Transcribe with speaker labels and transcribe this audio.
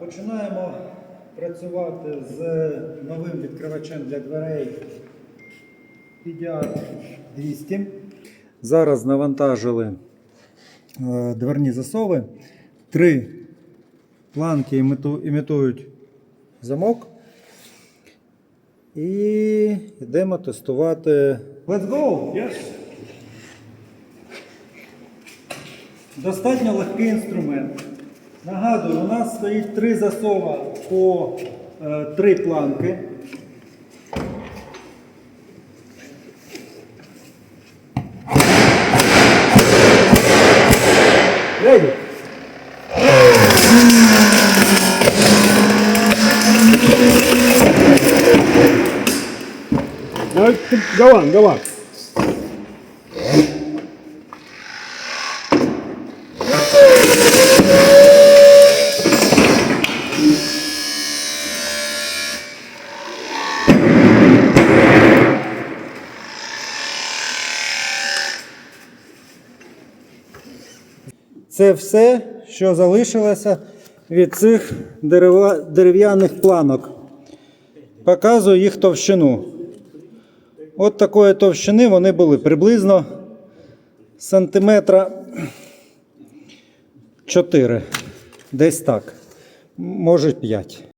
Speaker 1: починаємо працювати з новим відкривачем для дверей PDR 200. Зараз навантажили е, дверні засови. Три планки імітують замок. І йдемо тестувати. Let's go!
Speaker 2: Yes.
Speaker 1: Достатньо легкий інструмент. Нагадую, у нас стоїть три засова по е, три планки.
Speaker 2: No, go on, go on.
Speaker 1: Це все, що залишилося від цих дерев'яних планок. Показую їх товщину. От такої товщини вони були приблизно сантиметра 4. Десь так. Може 5.